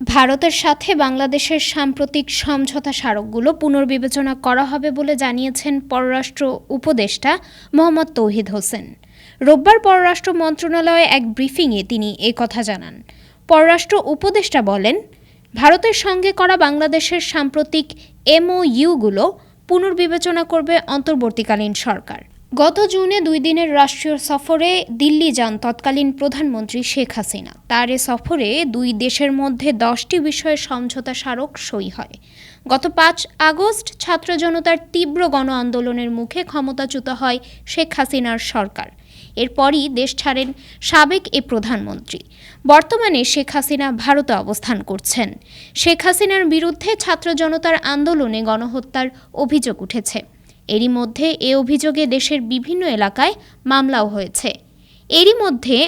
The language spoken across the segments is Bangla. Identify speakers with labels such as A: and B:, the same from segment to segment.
A: ভারতের সাথে বাংলাদেশের সাম্প্রতিক সমঝোতা স্মারকগুলো পুনর্বিবেচনা করা হবে বলে জানিয়েছেন পররাষ্ট্র উপদেষ্টা মোহাম্মদ তৌহিদ হোসেন। রোববার পররাষ্ট্র মন্ত্রণালয়ে এক ব্রিফিংয়ে তিনি কথা জানান। পররাষ্ট্র উপদেষ্টা বলেন, ভারতের সঙ্গে করা বাংলাদেশের সাম্প্রতিক এমওইউগুলো পুনর্বিবেচনা করবে অন্তর্বর্তীকালীন সরকার। গত জুনে দুই দিনের রাষ্ট্রীয় সফরে দিল্লি যান তৎকালীন প্রধানমন্ত্রী শেখ হাসিনা। তার এ সফরে দুই দেশের মধ্যে দশটি বিষয়ে সমঝোতা স্মারক সই হয়। গত পাঁচ আগস্ট ছাত্র জনতার তীব্র গণ আন্দোলনের মুখে ক্ষমতাচ্যুত হয় শেখ হাসিনার সরকার। এরপরই দেশ ছাড়েন সাবেক এ প্রধানমন্ত্রী। বর্তমানে শেখ হাসিনা ভারতে অবস্থান করছেন। শেখ হাসিনার বিরুদ্ধে ছাত্র জনতার আন্দোলনে গণহত্যার অভিযোগ উঠেছে। এরই মধ্যে এ অভিযোগে দেশের বিভিন্ন এলাকায় মামলাও হয়েছে। এরই মধ্যে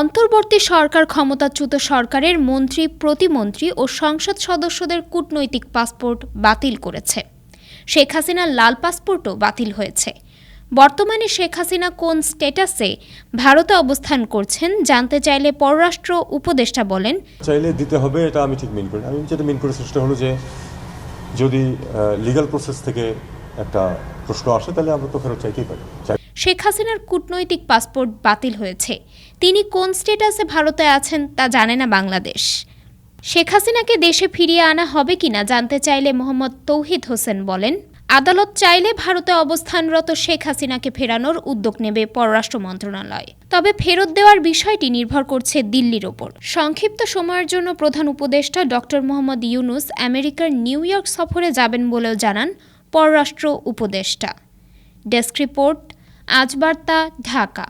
A: অন্তর্বর্তী সরকার, ক্ষমতাচ্যুত সরকারের মন্ত্রী, প্রতিমন্ত্রী ও সংসদ সদস্যদের কূটনৈতিক পাসপোর্ট বাতিল করেছে। শেখ হাসিনার লাল পাসপোর্টও বাতিল হয়েছে। বর্তমানে শেখ হাসিনা কোন স্ট্যাটাসে ভারতে অবস্থান করছেন জানতে চাইলে পররাষ্ট্র উপদেষ্টা বলেন।
B: চাইলে দিতে হবে, এটা আমি ঠিক মিন করি আমি যেটা মিন করেছি সেটা হলো যে যদি লিগ্যাল প্রসেস থেকে একটা প্রশ্ন আসে, তাহলে আমরা তো ফেরত চাইতেই পারি।
A: শেখ হাসিনার কূটনৈতিক পাসপোর্ট বাতিল হয়েছে। তিনি কোন স্ট্যাটাসে ভারতে আছেন তা জানে না বাংলাদেশ। শেখ হাসিনাকে দেশে ফিরিয়ে আনা হবে কিনা জানতে চাইলে মোহাম্মদ তৌহিদ হোসেন বলেন, আদালত চাইলে ভারতে অবস্থানরত শেখ হাসিনাকে ফেরানোর উদ্যোগ নেবে পররাষ্ট্র মন্ত্রণালয়। তবে ফেরত দেওয়ার বিষয়টি নির্ভর করছে দিল্লির ওপর। সংক্ষিপ্ত সময়ের জন্য প্রধান উপদেষ্টা ডক্টর মোহাম্মদ ইউনুস আমেরিকার নিউ ইয়র্ক সফরে যাবেন বলেও জানান পররাষ্ট্র উপদেষ্টা। Desk report Ajbarta Dhaka.